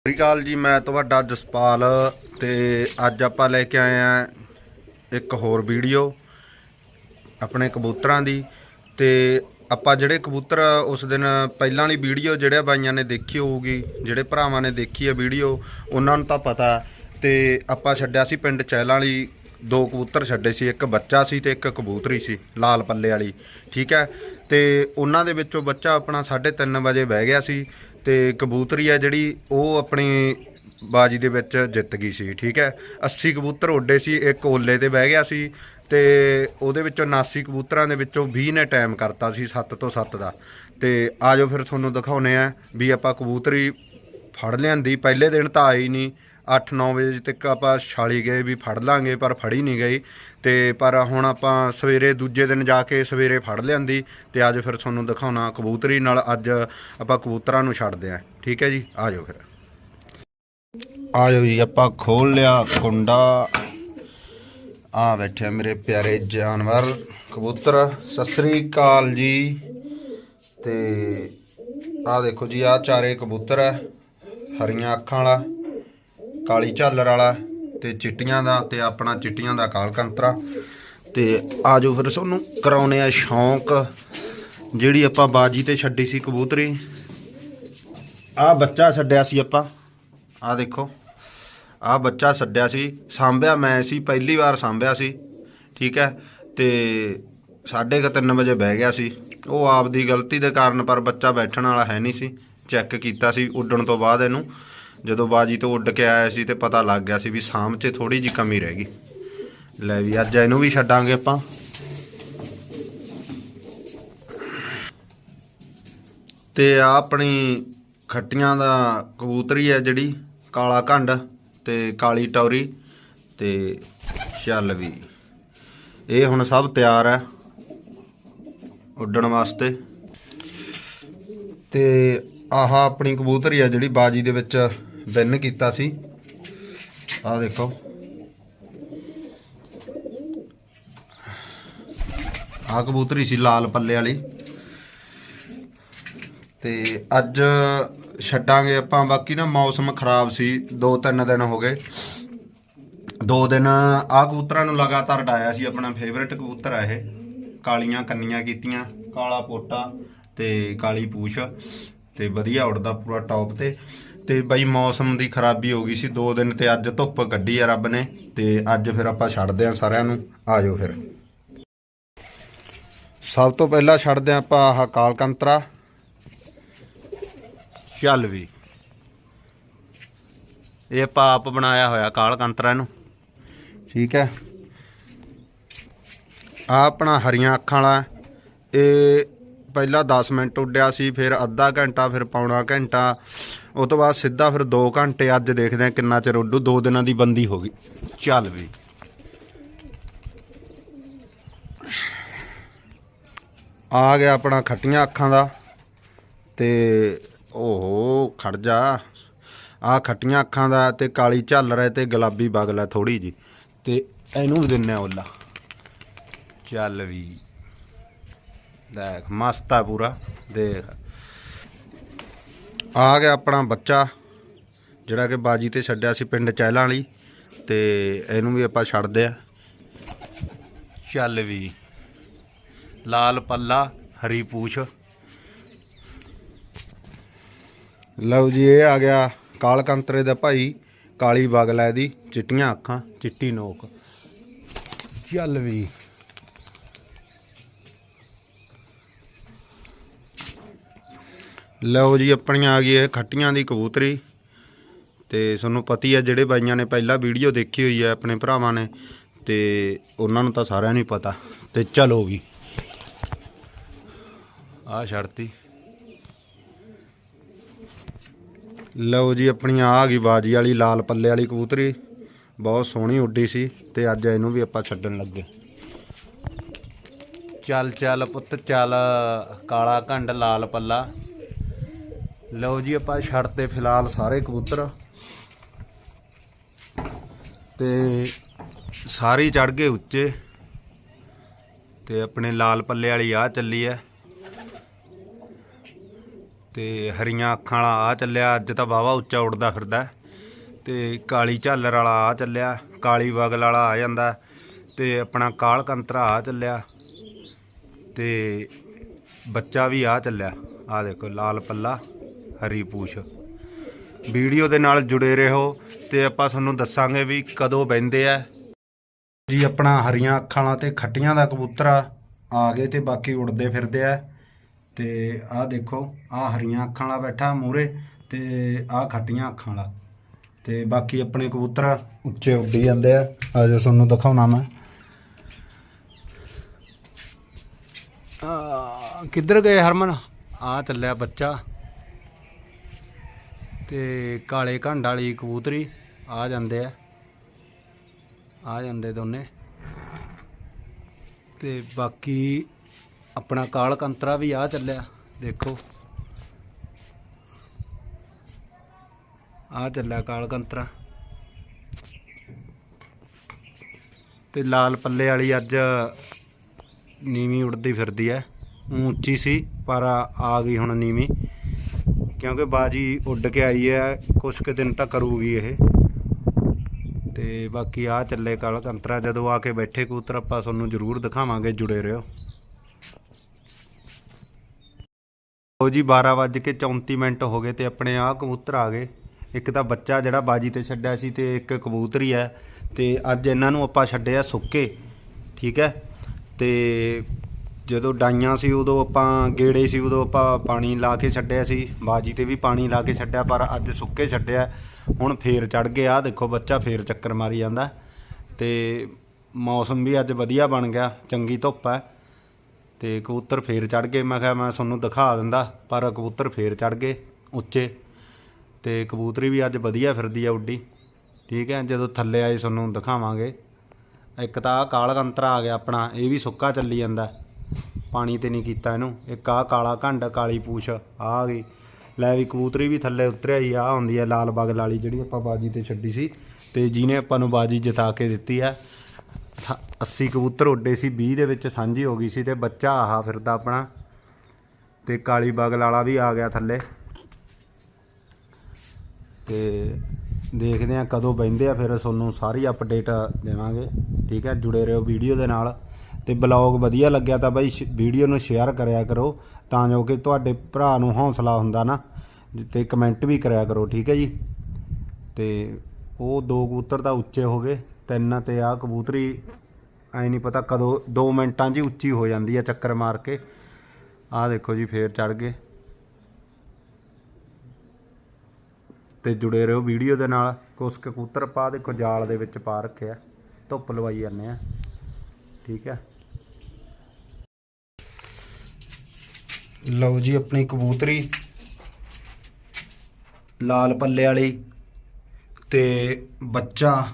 ਸਤਿ ਸ਼੍ਰੀ ਅਕਾਲ ਜੀ, ਮੈਂ ਤੁਹਾਡਾ ਜਸਪਾਲ ਤੇ ਅੱਜ ਆਪਾਂ ਲੈ ਕੇ ਆਏ ਆ ਇੱਕ ਹੋਰ ਵੀਡੀਓ ਆਪਣੇ ਕਬੂਤਰਾਂ ਦੀ ਤੇ ਆਪਾਂ ਜਿਹੜੇ ਕਬੂਤਰ ਉਸ ਦਿਨ ਪਹਿਲਾਂ ਵਾਲੀ ਵੀਡੀਓ ਜਿਹੜੇ ਬਾਈਆਂ ਨੇ ਦੇਖੀ ਹੋਊਗੀ, ਜਿਹੜੇ ਭਰਾਵਾਂ ਨੇ ਦੇਖੀ ਹੈ ਵੀਡੀਓ, ਉਹਨਾਂ ਨੂੰ ਤਾਂ ਪਤਾ ਤੇ ਆਪਾਂ ਛੱਡਿਆ ਸੀ ਪਿੰਡ ਚਹਿਲਾਂ ਵਾਲੀ, ਦੋ ਕਬੂਤਰ ਛੱਡੇ ਸੀ, ਇੱਕ ਬੱਚਾ ਸੀ ਤੇ ਇੱਕ ਕਬੂਤਰੀ ਸੀ, ਲਾਲ ਪੱਲੇ ਵਾਲੀ, ਠੀਕ ਹੈ? ਤੇ ਉਹਨਾਂ ਦੇ ਵਿੱਚੋਂ ਬੱਚਾ ਆਪਣਾ 3:30 ਵਜੇ ਬਹਿ ਗਿਆ ਸੀ ਤੇ ਕਬੂਤਰੀ ਆ ਜਿਹੜੀ ਉਹ ਆਪਣੀ ਬਾਜੀ ਦੇ ਵਿੱਚ ਜਿੱਤ ਗਈ ਸੀ, ਠੀਕ ਹੈ? 80 ਕਬੂਤਰ ਉੱਡੇ ਸੀ, ਇੱਕ ਓਲੇ ਤੇ ਬਹਿ ਗਿਆ ਸੀ ਤੇ ਉਹਦੇ ਵਿੱਚੋਂ 79 ਕਬੂਤਰਾਂ ਦੇ ਵਿੱਚੋਂ 20 ਨੇ ਟਾਈਮ ਕਰਤਾ ਸੀ 7 ਤੋਂ 7 ਦਾ। ਤੇ ਆਜੋ ਫਿਰ ਤੁਹਾਨੂੰ ਦਿਖਾਉਨੇ ਆ ਵੀ ਆਪਾਂ ਕਬੂਤਰੀ ਫੜ ਲਿਆਂਦੀ। ਪਹਿਲੇ ਦਿਨ ਤਾਂ ਆਈ ਨਹੀਂ 8-9 ਵਜੇ ਤੱਕ ਆਪਾਂ ਛਾਲੀ ਗਏ ਵੀ ਫੜ ਲਾਂਗੇ, ਪਰ ਫੜੀ ਨਹੀਂ ਗਈ। ਤੇ ਪਰ ਹੁਣ ਆਪਾਂ ਸਵੇਰੇ ਦੂਜੇ ਦਿਨ ਜਾ ਕੇ ਸਵੇਰੇ ਫੜ ਲਿਆਂਦੀ ਤੇ ਅੱਜ ਫਿਰ ਤੁਹਾਨੂੰ ਦਿਖਾਉਣਾ ਕਬੂਤਰੀ ਨਾਲ ਅੱਜ ਆਪਾਂ ਕਬੂਤਰਾਂ ਨੂੰ ਛੱਡਦੇ ਆਂ। ਠੀਕ ਹੈ ਜੀ, ਆ ਆਜੋ ਫਿਰ। ਆ ਜਾਓ ਜੀ, ਆਪਾਂ ਖੋਲ ਲਿਆ ਕੁੰਡਾ ਆ ਬੈਠੇ ਮੇਰੇ ਪਿਆਰੇ ਜਾਨਵਰ, ਕਬੂਤਰ। ਸਤਿ ਸ੍ਰੀ ਅਕਾਲ ਜੀ। ਤੇ ਆ ਦੇਖੋ ਜੀ, ਆ ਚਾਰੇ ਕਬੂਤਰ ਹੈ। ਹਰੀਆਂ ਅੱਖਾਂ ਵਾਲਾ, ਕਾਲੀ ਝਾਲਰ ਵਾਲਾ ਤੇ ਚਿੱਟੀਆਂ ਦਾ ਤੇ ਆਪਣਾ ਚਿੱਟੀਆਂ ਦਾ ਕਾਲ ਕੰਤਰਾ। ਤੇ ਆਜੋ ਫਿਰ ਤੁਹਾਨੂੰ ਕਰਾਉਨੇ ਆ ਸ਼ੌਂਕ। ਜਿਹੜੀ ਆਪਾਂ ਬਾਜੀ ਤੇ ਛੱਡੀ ਸੀ ਕਬੂਤਰੀ, ਆ ਬੱਚਾ ਛੱਡਿਆ ਸੀ ਆਪਾਂ। ਆ ਦੇਖੋ, ਆ ਬੱਚਾ ਛੱਡਿਆ ਸੀ। ਸਾਂਭਿਆ ਮੈਂ ਸੀ, ਪਹਿਲੀ ਵਾਰ ਸਾਂਭਿਆ ਸੀ, ਠੀਕ ਹੈ। ਤੇ 3:30 ਵਜੇ ਬਹਿ ਗਿਆ ਸੀ। ਉਹ ਆਪ ਦੀ ਗਲਤੀ ਦੇ ਕਾਰਨ ਪਰ ਬੱਚਾ ਬੈਠਣ ਵਾਲਾ ਹੈ ਨਹੀਂ ਸੀ। ਚੈੱਕ ਕੀਤਾ ਸੀ ਉੱਡਣ ਤੋਂ ਬਾਅਦ ਇਹਨੂੰ। ਜਦੋਂ ਬਾਜੀ ਤੋਂ ਉੱਡ ਕੇ ਆਇਆ ਸੀ ਤੇ ਪਤਾ ਲੱਗ ਗਿਆ ਸੀ ਵੀ ਸਾਂਭ 'ਚ ਥੋੜੀ ਜੀ ਕਮੀ ਰਹਿ ਗਈ। ਲੈ ਵੀ, ਅੱਜ ਇਹਨੂੰ ਵੀ ਛੱਡਾਂਗੇ ਆਪਾਂ। ਤੇ ਆ ਆਪਣੀ ਖੱਟੀਆਂ ਦਾ ਕਬੂਤਰੀ ਹੈ ਜਿਹੜੀ, ਕਾਲਾ ਘੰਡ ਤੇ ਕਾਲੀ ਟੌਰੀ ਤੇ ਚੱਲ ਵੀ। ਇਹ ਹੁਣ ਸਭ ਤਿਆਰ ਹੈ ਉੱਡਣ ਵਾਸਤੇ। ਤੇ ਆਹ ਆਪਣੀ ਕਬੂਤਰੀ ਆ ਜਿਹੜੀ ਬਾਜੀ ਦੇ ਵਿੱਚ ਵਿਨ ਕੀਤਾ ਸੀ। ਆਹ ਦੇਖੋ। ਆਹ ਕਬੂਤਰੀ ਸੀ ਲਾਲ ਪੱਲੇ ਵਾਲੀ। ਤੇ ਅੱਜ ਛੱਡਾਂਗੇ ਆਪਾਂ। ਬਾਕੀ ਨਾ ਮੌਸਮ ਖਰਾਬ ਸੀ। ਦੋ ਤਿੰਨ ਦਿਨ ਹੋ ਗਏ। ਦੋ ਦਿਨ ਆ ਕਬੂਤਰਾਂ ਨੂੰ ਲਗਾਤਾਰ ਡਾਇਆ ਸੀ। ਆਪਣਾ ਫੇਵਰਿਟ ਕਬੂਤਰ ਆ ਇਹ। ਕਾਲੀਆਂ ਕੰਨੀਆਂ ਕੀਤੀਆਂ। ਕਾਲਾ ਪੋਟਾ ਤੇ ਕਾਲੀ ਪੂਛ। ਤੇ ਵਧੀਆ ਉੜਦਾ ਪੂਰਾ ਟੌਪ ਤੇ। ਤੇ ਬਈ ਮੌਸਮ ਦੀ ਖਰਾਬੀ ਹੋ ਗਈ ਸੀ, ਦੋ ਦਿਨ ਤੇ ਅੱਜ ਧੁੱਪ ਕੱਢੀ ਆ ਰੱਬ ਨੇ, ਤੇ ਅੱਜ ਫਿਰ ਆਪਾਂ ਛੱਡਦੇ ਆ ਸਾਰਿਆਂ ਨੂੰ ਆਜੋ ਫਿਰ। ਸਭ ਤੋਂ ਪਹਿਲਾਂ ਛੱਡਦੇ ਆ ਆਪਾਂ ਆਹ ਕਾਲਕੰਤਰਾ। ਚੱਲ ਵੀ। ਇਹ ਆਪਾਂ ਆਪ ਬਣਾਇਆ ਹੋਇਆ ਕਾਲਕੰਤਰਾ ਨੂੰ। ਠੀਕ ਹੈ। ਆ ਆਪਣਾ ਹਰੀਆਂ ਅੱਖਾਂ ਵਾਲਾ, ਇਹ ਪਹਿਲਾਂ 10 ਮਿੰਟ ਉੱਡਿਆ ਸੀ, ਫਿਰ ਅੱਧਾ ਘੰਟਾ, ਫਿਰ ਪੌਣਾ ਘੰਟਾ, ਉਹ ਤੋਂ ਬਾਅਦ ਸਿੱਧਾ ਫਿਰ 2 ਘੰਟੇ ਅੱਜ ਦੇਖਦੇ ਆ ਕਿੰਨਾ ਚਿਰ ਉੱਡੂ, ਦੋ ਦਿਨਾਂ ਦੀ ਬੰਦੀ ਹੋ ਗਈ। ਚੱਲ ਵੀ। ਆ ਗਿਆ ਆਪਣਾ ਖੱਟੀਆਂ ਅੱਖਾਂ ਦਾ ਤੇ ਓਹੋ, ਖੜ ਜਾ। ਆ ਖੱਟੀਆਂ ਅੱਖਾਂ ਦਾ ਤੇ ਕਾਲੀ ਝੱਲ ਰਿਹਾ ਤੇ ਗੁਲਾਬੀ ਬਗਲ ਹੈ ਥੋੜੀ ਜੀ ਤੇ ਇਹਨੂੰ ਵੀ ਦਿੰਨੇ ਆ ਓਲਾ ਚੱਲ ਵੀ। ਦੇਖ ਮਸਤ ਆ ਪੂਰਾ ਦੇਖ। ਆ ਗਿਆ ਆਪਣਾ ਬੱਚਾ ਜਿਹੜਾ ਕਿ ਬਾਜੀ ਤੇ ਛੱਡਿਆ ਸੀ ਪਿੰਡ ਚਹਿਲਾਂ ਵਾਲੀ ਤੇ ਇਹਨੂੰ ਵੀ ਆਪਾਂ ਛੱਡਦੇ ਆ। ਚੱਲ ਵੀ। ਲਾਲ ਪੱਲਾ ਹਰੀ ਪੂਛ। ਲਓ ਜੀ ਇਹ ਆ ਗਿਆ ਕਾਲ ਕੰਤਰੇ ਦਾ ਭਾਈ ਕਾਲੀ ਬਗਲ ਇਹਦੀ ਚਿੱਟੀਆਂ ਅੱਖਾਂ ਚਿੱਟੀ ਨੋਕ। ਚੱਲ ਵੀ। ਲਓ ਜੀ, ਆਪਣੀਆਂ ਆ ਗਈ ਇਹ ਖੱਟੀਆਂ ਦੀ ਕਬੂਤਰੀ। ਤੇ ਤੁਹਾਨੂੰ ਪਤੀ ਹੈ ਜਿਹੜੇ ਬਾਈਆਂ ਨੇ ਪਹਿਲਾਂ ਵੀਡੀਓ ਦੇਖੀ ਹੋਈ ਹੈ ਆਪਣੇ ਭਰਾਵਾਂ ਨੇ, ਤੇ ਉਹਨਾਂ ਨੂੰ ਤਾਂ ਸਾਰਿਆਂ ਨੂੰ ਪਤਾ। ਤੇ ਚਲੋ ਵੀ ਆ ਛੜਤੀ ਲਓ ਜੀ ਆਪਣੀ ਆ ਗਈ ਬਾਜੀ ਵਾਲੀ, ਲਾਲ ਪੱਲੇ ਵਾਲੀ ਕਬੂਤਰੀ। ਬਹੁਤ ਸੋਹਣੀ ਉੱਡੀ ਸੀ, ਤੇ ਅੱਜ ਇਹਨੂੰ ਵੀ ਆਪਾਂ ਛੱਡਣ ਲੱਗੇ। ਚੱਲ ਚੱਲ ਪੁੱਤ, ਚੱਲ। ਕਾਲਾ ਘੰਡ, ਲਾਲ ਪੱਲਾ। ਲਓ ਜੀ, ਆਪਾਂ ਛੱਡਤੇ ਫਿਲਹਾਲ ਸਾਰੇ ਕਬੂਤਰ। ਤੇ ਸਾਰੇ ਚੜ ਗਏ ਉੱਚੇ। ਤੇ ਆਪਣੇ ਲਾਲ ਪੱਲੇ ਵਾਲੀ ਆ ਚੱਲੀ ਐ। ਤੇ ਹਰੀਆਂ ਅੱਖਾਂ ਵਾਲਾ ਆ ਚੱਲਿਆ, ਅੱਜ ਤਾਂ ਵਾਵਾ ਉੱਚਾ ਉੱਡਦਾ ਫਿਰਦਾ ਹੈ। ਤੇ ਕਾਲੀ ਝਾਲਰ ਵਾਲਾ ਆ ਚੱਲਿਆ, ਕਾਲੀ ਬਗਲ ਵਾਲਾ ਆ ਜਾਂਦਾ ਤੇ ਆਪਣਾ ਕਾਲ ਕੰਤਰਾ ਆ ਚੱਲਿਆ। ਤੇ ਬੱਚਾ ਵੀ ਆ ਚੱਲਿਆ ਆ ਦੇਖੋ ਲਾਲ ਪੱਲਾ। ਹਰੀ ਪੂਛ। ਵੀਡੀਓ ਦੇ ਨਾਲ ਜੁੜੇ ਰਹੋ ਤੇ ਆਪਾਂ ਤੁਹਾਨੂੰ ਦੱਸਾਂਗੇ ਵੀ ਕਦੋਂ ਬਹਿੰਦੇ ਆ। ਜੀ ਆਪਣਾ ਹਰੀਆਂ ਅੱਖਾਂ ਵਾਲਾ ਤੇ ਖੱਟੀਆਂ ਦਾ ਕਬੂਤਰ ਆ। ਆ ਗਏ ਤੇ ਬਾਕੀ ਉੜਦੇ ਫਿਰਦੇ ਆ। ਤੇ ਆਹ ਦੇਖੋ, ਆਹ ਹਰੀਆਂ ਅੱਖਾਂ ਵਾਲਾ ਬੈਠਾ ਮੂਰੇ ਤੇ ਆਹ ਖੱਟੀਆਂ ਅੱਖਾਂ ਵਾਲਾ। ਤੇ ਬਾਕੀ ਆਪਣੇ ਕਬੂਤਰ ਉੱਚੇ ਉੱਡੀ ਜਾਂਦੇ ਆ। ਆਜੋ ਤੁਹਾਨੂੰ ਦਿਖਾਉਣਾ ਮੈਂ। ਕਿੱਧਰ ਗਏ ਹਰਮਨ? ਆ ਚੱਲਿਆ ਬੱਚਾ। ਤੇ ਕਾਲੇ ਘੰਡ ਵਾਲੀ ਕਬੂਤਰੀ ਆ ਜਾਂਦੇ ਆ। ਆ ਜਾਂਦੇ ਦੋਨੇ। ਤੇ ਬਾਕੀ ਆਪਣਾ ਕਾਲ ਕੰਤਰਾ ਵੀ ਆ ਚੱਲਿਆ, ਦੇਖੋ। ਆ ਚੱਲਿਆ ਕਾਲ ਕੰਤਰਾ। ਤੇ ਲਾਲ ਪੱਲੇ ਵਾਲੀ ਅੱਜ ਨੀਵੀਂ ਉੱਡਦੀ ਫਿਰਦੀ ਐ। ਊਂ ਉੱਚੀ ਸੀ, ਪਰ ਆ ਗਈ ਹੁਣ ਨੀਵੀਂ। ਕਿਉਂਕਿ ਬਾਜੀ ਉੱਡ ਕੇ ਆਈ ਹੈ, ਕੁਛ ਕੁ ਦਿਨ ਤਾਂ ਕਰੂਗੀ ਇਹ। ਤੇ ਬਾਕੀ ਆ ਚੱਲੇ ਕਾਲ ਕੰਤਰਾ, ਜਦੋਂ ਆ ਕੇ ਬੈਠੇ ਕਬੂਤਰ, ਆਪਾਂ ਤੁਹਾਨੂੰ ਜ਼ਰੂਰ ਦਿਖਾਵਾਂਗੇ, ਜੁੜੇ ਰਹੋ। ਲਓ ਜੀ 12 ਵੱਜ ਕੇ 34 ਮਿੰਟ ਹੋ ਗਏ ਤੇ ਆਪਣੇ ਆ ਕਬੂਤਰ ਆ ਗਏ। ਇੱਕ ਤਾਂ ਬੱਚਾ ਜਿਹੜਾ ਬਾਜੀ ਤੇ ਛੱਡਿਆ ਸੀ ਤੇ ਇੱਕ ਕਬੂਤਰੀ ਹੈ। ਤੇ ਅੱਜ ਇਹਨਾਂ ਨੂੰ ਆਪਾਂ ਛੱਡਿਆ ਸੁੱਕੇ, ਠੀਕ ਹੈ? ਤੇ ਜਦੋਂ ਡਾਈਆਂ ਸੀ ਉਦੋਂ ਆਪਾਂ ਗੇੜੇ ਸੀ, ਉਦੋਂ ਆਪਾਂ ਪਾਣੀ ਲਾ ਕੇ ਛੱਡਿਆ ਸੀ। ਬਾਜੀ ਤੇ ਵੀ ਪਾਣੀ ਲਾ ਕੇ ਛੱਡਿਆ, ਪਰ ਅੱਜ ਸੁੱਕੇ ਛੱਡਿਆ। ਹੁਣ ਫੇਰ ਚੜ ਗਿਆ ਆ ਦੇਖੋ ਬੱਚਾ ਫੇਰ ਚੱਕਰ ਮਾਰੀ ਜਾਂਦਾ। ਤੇ ਮੌਸਮ ਵੀ ਅੱਜ ਵਧੀਆ ਬਣ ਗਿਆ। ਚੰਗੀ ਧੁੱਪ ਹੈ। ਤੇ ਕਬੂਤਰ ਫੇਰ ਚੜ ਗਏ। ਮੈਂ ਕਿਹਾ ਮੈਂ ਤੁਹਾਨੂੰ ਦਿਖਾ ਦਿੰਦਾ, ਪਰ ਕਬੂਤਰ ਫੇਰ ਚੜ ਗਏ ਉੱਚੇ। ਤੇ ਕਬੂਤਰੀ ਵੀ ਅੱਜ ਵਧੀਆ ਫਿਰਦੀ ਆ ਉੱਡੀ। ਠੀਕ ਹੈ, ਜਦੋਂ ਥੱਲੇ ਆਏ ਤੁਹਾਨੂੰ ਦਿਖਾਵਾਂਗੇ। ਇੱਕ ਤਾਂ ਆਹ ਕਾਲ ਕੰਤਰਾ ਆ ਗਿਆ ਆਪਣਾ, ਇਹ ਵੀ ਸੁੱਕਾ ਚੱਲੀ ਜਾਂਦਾ। ਪਾਣੀ ਤੇ ਨਹੀਂ ਕੀਤਾ ਇਹਨੂੰ। ਇੱਕ ਆਹ ਕਾਲਾ ਘੰਡ, ਕਾਲੀ ਪੂਛ ਆ ਆ ਗਈ। ਲੈ ਵੀ ਕਬੂਤਰੀ ਵੀ ਥੱਲੇ ਉਤਰਿਆ ਹੀ ਆ ਹੁੰਦੀ ਹੈ ਲਾਲ ਬਗਲ ਵਾਲੀ ਜਿਹੜੀ ਆਪਾਂ ਬਾਜੀ ਤੇ ਛੱਡੀ ਸੀ। ਤੇ ਜਿਹਨੇ ਆਪਾਂ ਨੂੰ ਬਾਜੀ ਜਿਤਾ ਕੇ ਦਿੱਤੀ ਆ। ਅਠਾ- 80 ਕਬੂਤਰ ਉੱਡੇ ਸੀ 20 ਦੇ ਵਿੱਚ ਸਾਂਝੀ ਹੋ ਗਈ ਸੀ ਤੇ ਬੱਚਾ ਆਹਾ ਫਿਰਦਾ ਆਪਣਾ। ਤੇ ਕਾਲੀ ਬਗਲ ਵਾਲਾ ਵੀ ਆ ਗਿਆ ਥੱਲੇ। ਤੇ ਦੇਖਦੇ ਆ ਕਦੋਂ ਬਹਿੰਦੇ ਆ, ਫਿਰ ਤੁਹਾਨੂੰ ਸਾਰੀ ਅਪਡੇਟ ਦੇਵਾਂਗੇ। ਠੀਕ ਹੈ ਜੁੜੇ ਰਹੋ ਵੀਡੀਓ ਦੇ ਨਾਲ। ਤੇ ਬਲੌਗ ਵਧੀਆ ਲੱਗਿਆ ਤਾਂ ਬਾਈ ਵੀਡੀਓ ਨੂੰ ਸ਼ੇਅਰ ਕਰਿਆ ਕਰੋ, ਤਾਂ ਜੋ ਕਿ ਤੁਹਾਡੇ ਭਰਾ ਨੂੰ ਹੌਸਲਾ ਹੁੰਦਾ ਨਾ, ਤੇ ਕਮੈਂਟ ਵੀ ਕਰਿਆ ਕਰੋ, ਠੀਕ ਹੈ ਜੀ? ਤੇ ਉਹ ਦੋ ਕਬੂਤਰ ਤਾਂ ਉੱਚੇ ਹੋ ਗਏ, ਤਿੰਨ ਤੇ ਆ ਕਬੂਤਰੀ, ਐ ਨਹੀਂ ਪਤਾ ਕਦੋਂ 2 ਮਿੰਟਾਂ 'ਚ ਹੀ ਉੱਚੀ ਹੋ ਜਾਂਦੀ ਹੈ ਚੱਕਰ ਮਾਰ ਕੇ। ਆਹ ਦੇਖੋ ਜੀ, ਫੇਰ ਚੜ ਗਏ। ਤੇ ਜੁੜੇ ਰਹੋ ਵੀਡੀਓ ਦੇ ਨਾਲ, ਕੁਛ ਕਬੂਤਰ ਪਾ ਦੇਖੋ ਜਾਲ ਦੇ ਵਿੱਚ ਪਾ ਰੱਖਿਆ ਧੁੱਪ ਲਵਾਈ ਜਾਂਦੇ ਆ, ਠੀਕ ਹੈ? ਲਓ ਜੀ ਆਪਣੀ ਕਬੂਤਰੀ। ਲਾਲ ਪੱਲੇ ਵਾਲੀ ਤੇ ਬੱਚਾ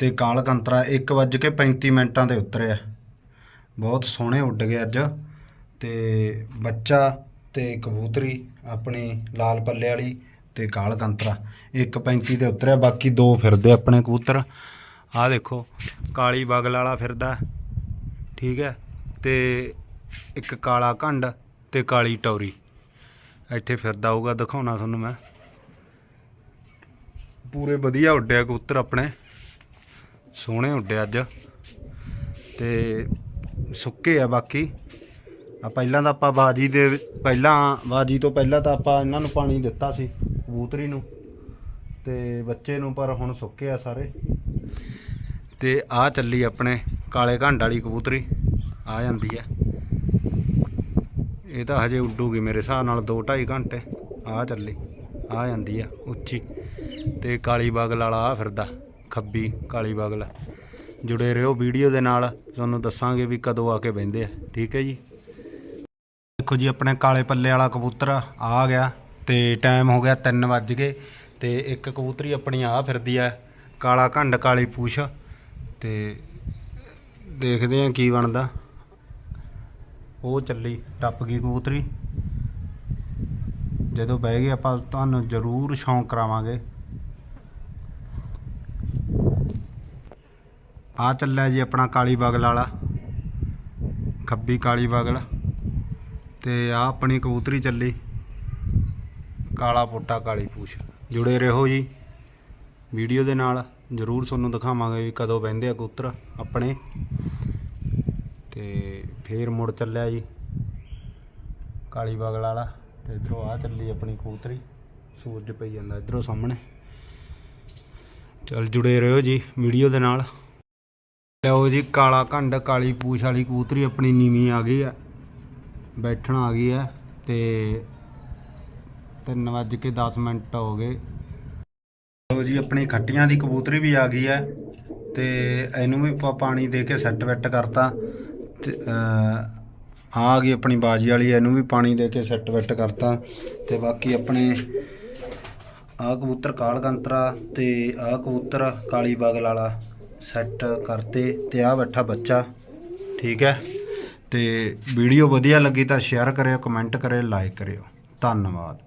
ਤੇ ਕਾਲ ਕੰਤਰਾ 1:35 ਮਿੰਟਾਂ ਤੇ ਉਤਰਿਆ ਬਹੁਤ ਸੋਹਣੇ ਉੱਡ ਗਏ ਅੱਜ। ਤੇ ਬੱਚਾ ਤੇ ਕਬੂਤਰੀ, ਆਪਣੀ ਲਾਲ ਪੱਲੇ ਵਾਲੀ ਤੇ ਕਾਲ ਕੰਤਰਾ 1:35 ਤੇ ਉਤਰਿਆ ਬਾਕੀ ਦੋ ਫਿਰਦੇ ਆਪਣੇ ਕਬੂਤਰ। ਆਹ ਦੇਖੋ, ਕਾਲੀ ਬਗਲ ਵਾਲਾ ਫਿਰਦਾ। ਠੀਕ ਹੈ? ਤੇ ਇੱਕ ਕਾਲਾ ਘੰਡ ਤੇ ਕਾਲੀ ਟੌਰੀ। ਇੱਥੇ ਫਿਰਦਾ ਹੋਊਗਾ, ਦਿਖਾਉਣਾ ਤੁਹਾਨੂੰ ਮੈਂ। ਪੂਰੇ ਵਧੀਆ ਉੱਡਿਆ ਕਬੂਤਰ ਆਪਣੇ। ਸੋਹਣੇ ਉੱਡੇ ਅੱਜ। ਤੇ ਸੁੱਕੇ ਆ ਬਾਕੀ। ਆ ਪਹਿਲਾਂ ਤਾਂ ਆਪਾਂ ਬਾਜੀ ਦੇ ਪਹਿਲਾਂ, ਬਾਜੀ ਤੋਂ ਪਹਿਲਾਂ ਤਾਂ ਆਪਾਂ ਇਹਨਾਂ ਨੂੰ ਪਾਣੀ ਦਿੱਤਾ ਸੀ, ਕਬੂਤਰੀ ਨੂੰ। ਤੇ ਬੱਚੇ ਨੂੰ, ਪਰ ਹੁਣ ਸੁੱਕੇ ਆ ਸਾਰੇ। ਤੇ ਆ ਚੱਲੀ ਆਪਣੇ ਕਾਲੇ ਘੰਡ ਵਾਲੀ ਕਬੂਤਰੀ। ਆ ਜਾਂਦੀ ਹੈ ਇਹ ਤਾਂ ਹਜੇ ਉੱਡੂਗੀ ਮੇਰੇ ਹਿਸਾਬ ਨਾਲ 2 2.5 ਘੰਟੇ। ਆ ਚੱਲੀ ਆ ਜਾਂਦੀ ਆ, ਉੱਚੀ। ਤੇ ਕਾਲੀ ਬਗਲ ਵਾਲਾ ਆ ਫਿਰਦਾ, ਖੱਬੀ ਕਾਲੀ ਬਗਲ। ਜੁੜੇ ਰਹੋ ਵੀਡੀਓ ਦੇ ਨਾਲ, ਤੁਹਾਨੂੰ ਦੱਸਾਂਗੇ ਵੀ ਕਦੋਂ ਆ ਕੇ ਬਹਿੰਦੇ ਆ। ਠੀਕ ਹੈ ਜੀ? ਦੇਖੋ ਜੀ, ਆਪਣੇ ਕਾਲੇ ਪੱਲੇ ਵਾਲਾ ਕਬੂਤਰ ਆ ਗਿਆ ਤੇ ਟਾਈਮ ਹੋ ਗਿਆ 3 ਵੱਜ ਗਏ ਤੇ ਇੱਕ ਕਬੂਤਰੀ ਆਪਣੀ ਆ ਫਿਰਦੀ ਆ, ਕਾਲਾ ਘੰਡ ਕਾਲੀ ਪੂਛ। ਤੇ ਦੇਖਦੇ ਆ ਕੀ ਬਣਦਾ। ਉਹ ਚੱਲੀ, ਟੱਪ ਗਈ ਕਬੂਤਰੀ। ਜਦੋਂ ਬਹਿ ਗਏ ਆਪਾਂ, ਤੁਹਾਨੂੰ ਜ਼ਰੂਰ ਸ਼ੌਂਕ ਕਰਾਵਾਂਗੇ। ਆ ਚੱਲਿਆ ਜੀ ਆਪਣਾ ਕਾਲੀ ਬਗਲ ਵਾਲਾ, ਖੱਬੀ ਕਾਲੀ ਬਗਲ। ਤੇ ਆ ਆਪਣੀ ਕਬੂਤਰੀ ਚੱਲੀ, ਕਾਲਾ ਪੋਟਾ ਕਾਲੀ ਪੂਛ। ਜੁੜੇ ਰਹੋ ਜੀ। ਵੀਡੀਓ ਦੇ ਨਾਲ ਜ਼ਰੂਰ ਤੁਹਾਨੂੰ ਦਿਖਾਵਾਂਗੇ ਵੀ ਕਦੋਂ ਬਹਿੰਦੇ ਆ ਕਬੂਤਰ ਆਪਣੇ। ਤੇ ਫੇਰ ਮੁੜ ਚੱਲਿਆ ਜੀ। ਕਾਲੀ ਬਗਲ ਵਾਲਾ। ਤੇ ਇਧਰੋਂ ਆ ਚੱਲੀ ਆਪਣੀ ਕਬੂਤਰੀ। ਸੂਰਜ ਪਈ ਜਾਂਦਾ ਇਧਰੋਂ ਸਾਹਮਣੇ। ਚਲ ਜੁੜੇ ਰਹੋ ਜੀ ਵੀਡੀਓ ਦੇ ਨਾਲ। ਲਓ ਜੀ, ਕਾਲਾ ਘੰਡ ਕਾਲੀ ਪੂਛ ਵਾਲੀ ਕਬੂਤਰੀ ਆਪਣੀ ਨੀਵੀਂ ਆ ਗਈ ਆ। ਬੈਠਣ ਆ ਗਈ ਆ ਤੇ 3 ਵੱਜ ਕੇ 10 ਮਿੰਟ ਹੋ ਗਏ। ਲਓ ਜੀ, ਆਪਣੀ ਖੱਟੀਆਂ ਦੀ ਕਬੂਤਰੀ ਵੀ ਆ ਗਈ ਹੈ ਤੇ ਇਹਨੂੰ ਵੀ ਆਪਾਂ ਪਾਣੀ ਦੇ ਕੇ ਸੈੱਟ ਵੈੱਟ ਕਰਤਾ। ਆ ਗਈ ਆਪਣੀ ਬਾਜੀ ਵਾਲੀ, ਇਹਨੂੰ ਵੀ ਪਾਣੀ ਦੇ ਕੇ ਸੈੱਟ ਵੈੱਟ ਕਰਤਾ ਤੇ ਬਾਕੀ ਆਪਣੇ ਆ ਕਬੂਤਰ ਕਾਲ ਗੰਤਰਾ ਤੇ ਆ ਕਬੂਤਰ ਕਾਲੀ ਬਗਲ ਵਾਲਾ ਸੈੱਟ ਕਰਤੇ ਤੇ ਆ ਬੈਠਾ ਬੱਚਾ, ਠੀਕ ਹੈ? ਤੇ ਵੀਡੀਓ ਵਧੀਆ ਲੱਗੀ ਤਾਂ ਸ਼ੇਅਰ ਕਰਿਓ ਕਮੈਂਟ ਕਰਿਓ ਲਾਈਕ ਕਰਿਓ। ਧੰਨਵਾਦ।